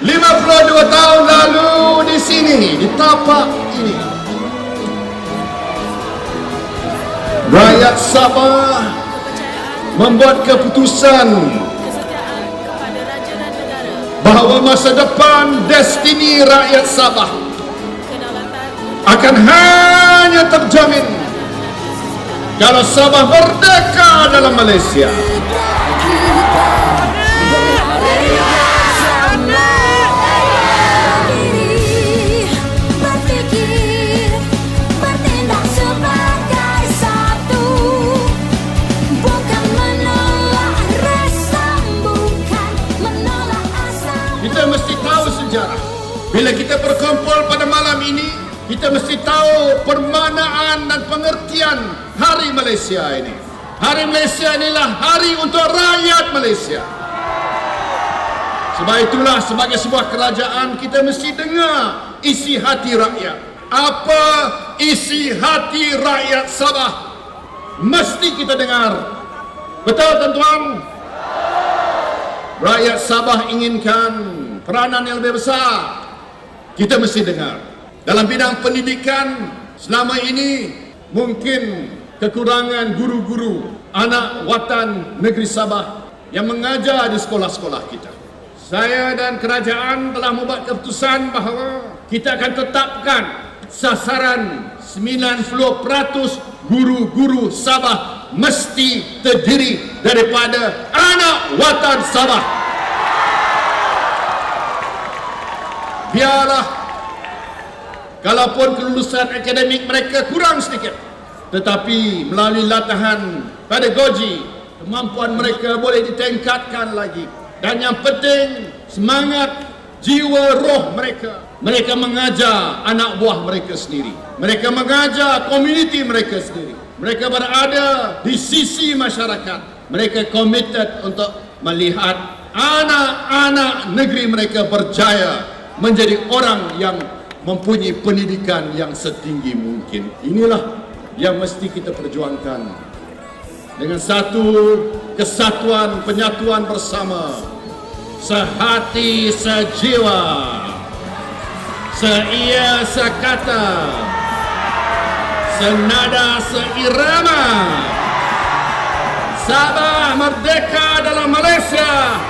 52 tahun lalu di sini, di tapak ini. Rakyat Sabah membuat keputusan bahawa masa depan destini rakyat Sabah akan hanya terjamin kalau Sabah merdeka dalam Malaysia. Kita mesti tahu sejarah. Bila kita berkumpul pada malam ini, kita mesti tahu permanaan dan pengertian Hari Malaysia ini. Hari Malaysia inilah hari untuk rakyat Malaysia. Sebab itulah sebagai sebuah kerajaan kita mesti dengar isi hati rakyat. Apa isi hati rakyat Sabah? Mesti kita dengar. Betul tuan-tuan? Rakyat Sabah inginkan peranan yang lebih besar. Kita mesti dengar. Dalam bidang pendidikan, selama ini mungkin kekurangan guru-guru anak watan negeri Sabah yang mengajar di sekolah-sekolah kita. Saya dan kerajaan telah membuat keputusan bahawa kita akan tetapkan sasaran 90% guru-guru Sabah mesti terdiri daripada anak watan Sabah. Biarlah. Kalaupun kelulusan akademik mereka kurang sedikit tetapi melalui latihan pedagogi kemampuan mereka boleh ditingkatkan lagi. Dan yang penting semangat jiwa roh mereka. Mereka mengajar anak buah mereka sendiri. Mereka mengajar komuniti mereka sendiri. Mereka berada di sisi masyarakat. Mereka komited untuk melihat anak-anak negeri mereka berjaya menjadi orang yang mempunyai pendidikan yang setinggi mungkin. Inilah yang mesti kita perjuangkan. Dengan satu kesatuan penyatuan bersama sehati sejiwa seia sekata senada seirama Sabah merdeka dalam Malaysia